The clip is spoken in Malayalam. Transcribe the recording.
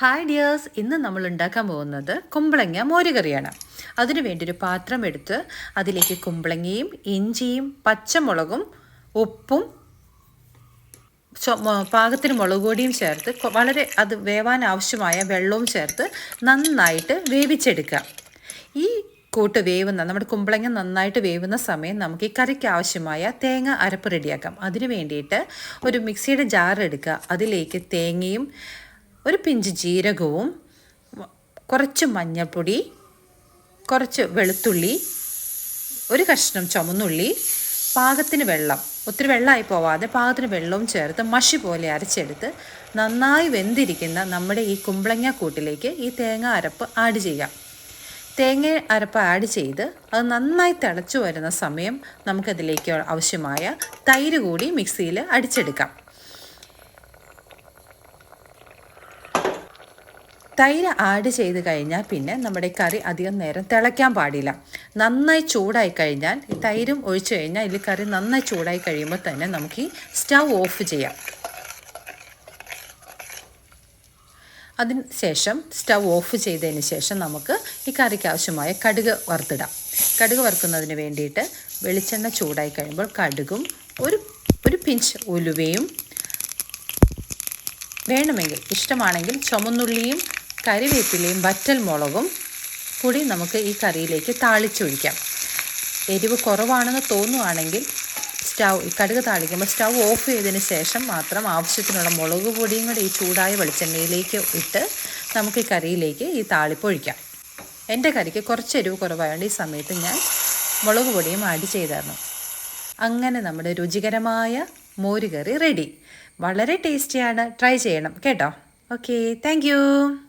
ഹായ് ഡിയേഴ്സ് ഇന്ന് നമ്മൾ ഉണ്ടാക്കാൻ പോകുന്നത് കുമ്പളങ്ങ മോരുകറിയാണ്. അതിനു വേണ്ടി ഒരു പാത്രം എടുത്ത് അതിലേക്ക് കുമ്പളങ്ങയും ഇഞ്ചിയും പച്ചമുളകും ഉപ്പും പാകത്തിന് മുളക് പൊടിയും ചേർത്ത് വളരെ അത് വേവാൻ ആവശ്യമായ വെള്ളവും ചേർത്ത് നന്നായിട്ട് വേവിച്ചെടുക്കുക. ഈ കൂട്ട് വേവുന്ന നമ്മുടെ കുമ്പളങ്ങ നന്നായിട്ട് വേവുന്ന സമയം നമുക്ക് ഈ കറിക്ക് ആവശ്യമായ തേങ്ങ അരപ്പ് റെഡിയാക്കാം. അതിന് വേണ്ടിയിട്ട് ഒരു മിക്സിയുടെ ജാർ എടുക്കുക. അതിലേക്ക് തേങ്ങയും ഒരു പിഞ്ച് ജീരകവും കുറച്ച് മഞ്ഞൾപ്പൊടി കുറച്ച് വെളുത്തുള്ളി ഒരു കഷ്ണം ചുമന്നുള്ളി പാകത്തിന് വെള്ളം ഒത്തിരി വെള്ളമായി പോവാതെ പാകത്തിന് വെള്ളവും ചേർത്ത് മഷി പോലെ അരച്ചെടുത്ത് നന്നായി വെന്തിരിക്കുന്ന നമ്മുടെ ഈ കുമ്പളങ്ങ കൂട്ടിലേക്ക് ഈ തേങ്ങ അരപ്പ് ആഡ് ചെയ്യാം തേങ്ങ അരപ്പ് ആഡ് ചെയ്ത് അത് നന്നായി തിളച്ചു വരുന്ന സമയം നമുക്കതിലേക്ക് ആവശ്യമായ തൈര് കൂടി മിക്സിയിൽ അടിച്ചെടുക്കാം. തൈര് ആഡ് ചെയ്ത് കഴിഞ്ഞാൽ പിന്നെ നമ്മുടെ കറി അധികം നേരം തിളയ്ക്കാൻ പാടില്ല. നന്നായി ചൂടായി കഴിഞ്ഞാൽ തൈരും ഒഴിച്ചു കഴിഞ്ഞാൽ ഇതിൽ കറി നന്നായി ചൂടായി കഴിയുമ്പോൾ തന്നെ നമുക്ക് ഈ സ്റ്റൗ ഓഫ് ചെയ്യാം. അതിന് ശേഷം സ്റ്റവ് ഓഫ് ചെയ്തതിന് ശേഷം നമുക്ക് ഈ കറിക്ക് ആവശ്യമായ കടുക് വറുത്തിടാം. കടുക് വറുക്കുന്നതിന് വേണ്ടിയിട്ട് വെളിച്ചെണ്ണ ചൂടായി കഴിയുമ്പോൾ കടുകും ഒരു ഒരു പിഞ്ച് ഉലുവയും വേണമെങ്കിൽ ഇഷ്ടമാണെങ്കിൽ ചുമന്നുള്ളിയും കറിവേപ്പിലയും വറ്റൽ മുളകും കൂടി നമുക്ക് ഈ കറിയിലേക്ക് താളിച്ചൊഴിക്കാം. എരിവ് കുറവാണെന്ന് തോന്നുവാണെങ്കിൽ സ്റ്റൗ കടുക് താളിക്കുമ്പോൾ സ്റ്റൗ ഓഫ് ചെയ്തതിന് ശേഷം മാത്രം ആവശ്യത്തിനുള്ള മുളക് പൊടിയും കൂടി ഈ ചൂടായ വെളിച്ചെണ്ണയിലേക്ക് ഇട്ട് നമുക്ക് ഈ കറിയിലേക്ക് ഈ താളിപ്പൊഴിക്കാം എന്റെ കറിക്ക് കുറച്ച് എരിവ് കുറവായതുകൊണ്ട് ഈ സമയത്ത് ഞാൻ മുളക് പൊടിയും ആഡ് ചെയ്തായിരുന്നു. അങ്ങനെ നമ്മുടെ രുചികരമായ മോരുകറി റെഡി. വളരെ ടേസ്റ്റിയാണ്. ട്രൈ ചെയ്യണം. കേട്ടോ? ഓക്കെ. താങ്ക്